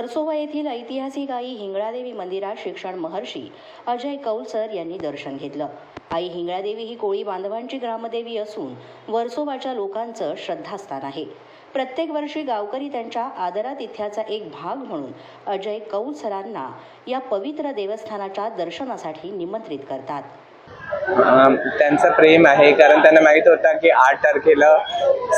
वर्सोवा येथील ऐतिहासिक आई हिंगळादेवी मंदिरात शिक्षण महर्षी अजय कौलसर यांनी दर्शन घेतलं. आई हिंगळादेवी ही कोळी बांधवांची ग्रामदेवी असून वर्सोवाच्या लोकांचं श्रद्धास्थान आहे. प्रत्येक वर्षी गावकरी त्यांच्या आदरातिथ्याचा एक भाग म्हणून अजय कौलसरांना या पवित्र देवस्थानाच्या दर्शनासाठी निमंत्रित करतात. त्यांचं प्रेम आहे कारण त्यांना माहीत होता की आठ तारखेला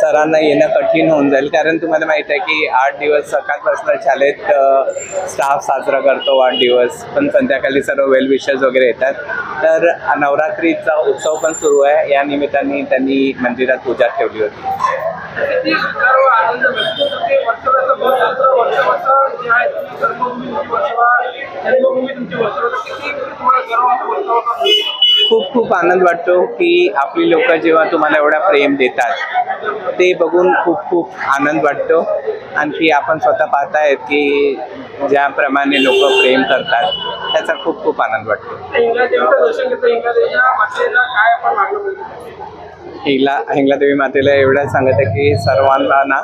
सरांना येणं कठीण होऊन जाईल. कारण तुम्हाला माहीत आहे की आठ दिवस सकाळपासून शाळेत स्टाफ साजरा करतो आठ दिवस. पण संध्याकाळी सर्व वेल विशर्स वगैरे येतात. तर नवरात्रीचा उत्सव पण सुरू आहे. या निमित्ताने त्यांनी मंदिरात पूजा ठेवली होती. किती खूप खूप आनंद वाटतो की आपली लोक जेव्हा तुम्हाला एवढा प्रेम देतात ते बघून खूप खूप आनंद वाटतो. आणखी आपण स्वतः पाहतायत की ज्याप्रमाणे लोक प्रेम करतात त्याचा खूप खूप आनंद वाटतो. हिला हिंगलादेवी मातेला एवढं सांगत आहे की सर्वांना ना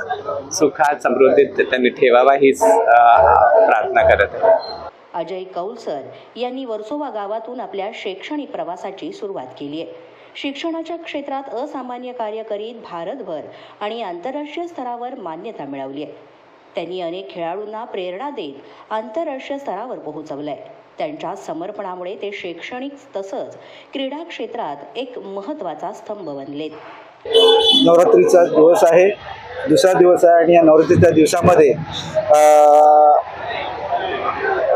सुखात समृद्धीत त्यांनी ठेवावा हीच प्रार्थना करत आहे. अजय कौलसर यांनी वर्सोवा गावातून आपल्या शैक्षणिक प्रवासाची सुरुवात केली आहे. शिक्षणाच्या क्षेत्रात असामान्य कार्य करीत भारतभर आणि आंतरराष्ट्रीय स्तरावर मान्यता मिळवली आहे. त्यांनी अनेक खेळाडूंना प्रेरणा देत आंतरराष्ट्रीय स्तरावर पोहोचवलंय. त्यांच्या समर्पणामुळे ते शैक्षणिक तसंच क्रीडा क्षेत्रात एक महत्त्वाचा स्तंभ बनलेत. नवरात्रीचा दिवस आहे. दुसरा दिवस आहे आणि या नवरात्रीच्या दिवसामध्ये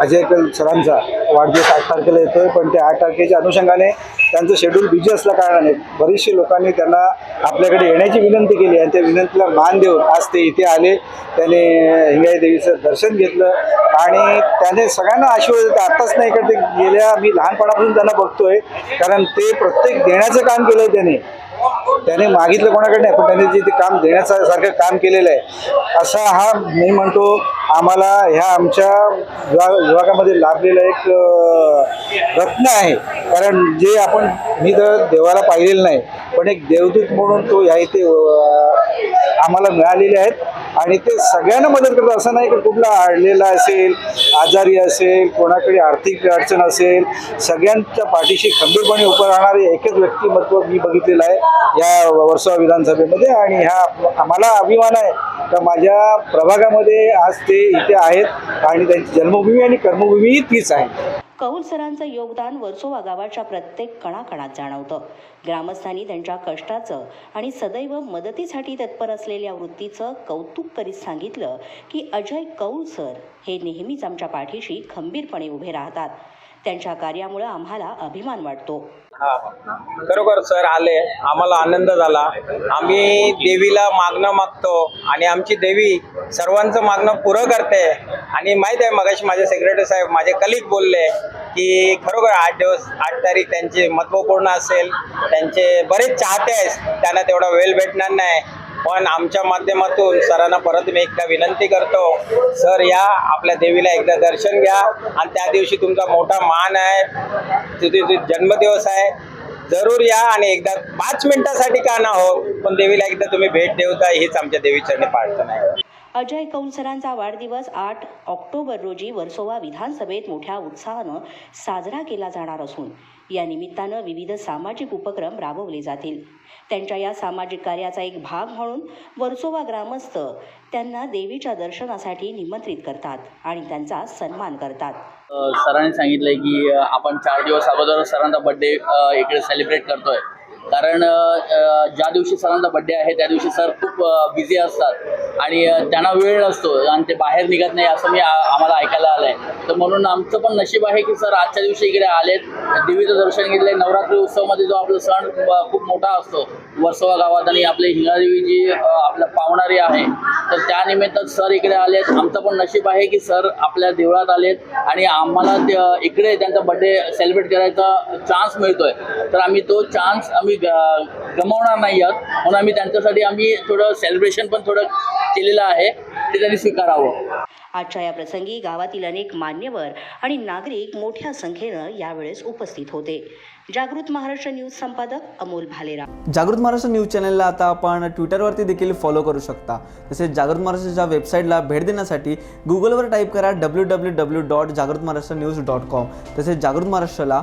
अजय कल सरांचा वाढदिवस आठ तारखेला येतोय पण त्या आठ तारखेच्या अनुषंगाने त्यांचं शेड्यूल बिझी असल्या कारणाने बरीचशी लोकांनी त्यांना आपल्याकडे येण्याची विनंती केली आणि त्या विनंतीला मान देऊन आज ते इथे आले. त्याने हिंगाई देवीचं दर्शन घेतलं आणि त्याने सगळ्यांना आशीर्वाद देत आत्ताच नाही का ते गेल्या मी लहानपणापासून त्यांना बघतोय कारण ते प्रत्येक देण्याचं काम केलंय त्याने. त्याने मागितलं कोणाकडे नाही पण त्याने जे ते काम देण्याचं सारखं काम केलेलं आहे. असा हा मी म्हणतो आम्हाला ह्या आमच्या विभाग विभागामध्ये लाभलेला एक रत्न आहे. कारण जे आपण मी तर देवाला पाहिलेलं नाही पण एक देवदूत म्हणून तो ह्या इथे आम्हाला मिळालेले आहेत. आणि ते सगळ्यांना मदत करतात. असं नाही की कुठला आडलेला असेल आजारी असेल कोणाकडे आर्थिक अडचण असेल सगळ्यांच्या पाठीशी खंबीरपणे उभं राहणारे एकच व्यक्तिमत्व मी बघितलेलं आहे या वर्सोवा विधानसभेमध्ये. आणि ह्या आम्हाला अभिमान आहे तर माझ्या प्रभागामध्ये आज ते इथे आहेत आणि त्यांची जन्मभूमी आणि कर्मभूमीही तीच आहे. कौल सरांचं योगदान वर्सोवा गावाच्या प्रत्येक कणाकणात जाणवतं. ग्रामस्थांनी त्यांच्या कष्टाचं आणि सदैव मदतीसाठी तत्पर असलेल्या वृत्तीचं कौतुक करीत सांगितलं की अजय कौल सर हे नेहमीच आमच्या पाठीशी खंबीरपणे उभे राहतात. त्यांच्या कार्यामुळे आम्हाला अभिमान वाटतो. खरोखर सर आले. आम्हाला आनंद झाला. आम्ही देवीला मागणं मागतो आणि आमची देवी सर्वांचं मागणं पुरं करते. आणि माहीत आहे मगाशी माझे सेक्रेटरी साहेब माझे कलिक बोलले की खरोखर आठ दिवस आठ तारीख त्यांची महत्त्वपूर्ण असेल. त्यांचे बरेच चाहते आहेत त्यांना तेवढा वेळ भेटणार नाही. पण आमच्या माध्यमातून सरांना परत मी एकदा विनंती करतो सर या आपल्या देवीला एकदा दर्शन घ्या. आणि त्या दिवशी तुमचा मोठा मान आहे. तुझे तुझे जन्मदिवस आहे जरूर या आणि एकदा पाच मिनिटासाठी का ना हो पण देवीला एकदा तुम्ही भेट देवता हीच आमच्या देवीचरणी प्रार्थना आहे. अजय कौलसरांचा वाढदिवस आठ ऑक्टोबर रोजी वर्सोवा विधानसभेत मोठ्या उत्साहानं साजरा केला जाणार असून या निमित्तानं विविध सामाजिक उपक्रम राबवले जातील. त्यांच्या या सामाजिक कार्याचा एक भाग म्हणून वर्सोवा ग्रामस्थ त्यांना देवीच्या दर्शनासाठी निमंत्रित करतात आणि त्यांचा सन्मान करतात. सरांनी सांगितलंय की आपण चार दिवस अगोदर सरांचा बड्डे इकडे सेलिब्रेट करतोय. कारण ज्या दिवशी सरांचा बड्डे आहे त्या दिवशी सर खूप बिझी असतात. आणि त्यांना वेळ नसतो आणि ते बाहेर निघत नाही असं मी आम्हाला ऐकायला आलं आहे तर म्हणून आमचं पण नशीब आहे की सर आजच्या दिवशी इकडे आलेत. देवीचं दर्शन घेतले नवरात्री उत्सवमध्ये जो आपला सण खूप मोठा असतो. वर्सोवा गावात आणि आपले हिंगादेवी जी आपल्या पावणारी आहे. तर त्यानिमित्त सर इकडे आलेत. आमचं पण नशीब आहे की सर आपल्या देवळात आलेत आणि आम्हाला इकडे त्यांचा बड्डे सेलिब्रेट करायचा चान्स मिळतोय. तर आम्ही तो चान्स आम्ही ग- गमावणार नाही आहोत. म्हणून आम्ही त्यांच्यासाठी आम्ही थोडं सेलिब्रेशन पण थोडं केलेलं आहे. ते त्यांनी स्वीकारावं. आजच्या या प्रसंगी गावातील अनेक मान्यवर आणि नागरिक मोठ्या संख्येनं यावेळेस उपस्थित होते. जागृत महाराष्ट्र न्यूज संपादक अमोल भालेराव. जागृत महाराष्ट्र न्यूज चॅनलला आता आपण ट्विटरवरती देखील फॉलो करू शकता. तसेच जागृत महाराष्ट्राच्या वेबसाईटला भेट देण्यासाठी गुगलवर टाईप करा डब्ल्यू डब्ल्यू डब्ल्यू डॉट जागृत महाराष्ट्र न्यूज डॉट कॉम तसेच जागृत महाराष्ट्राला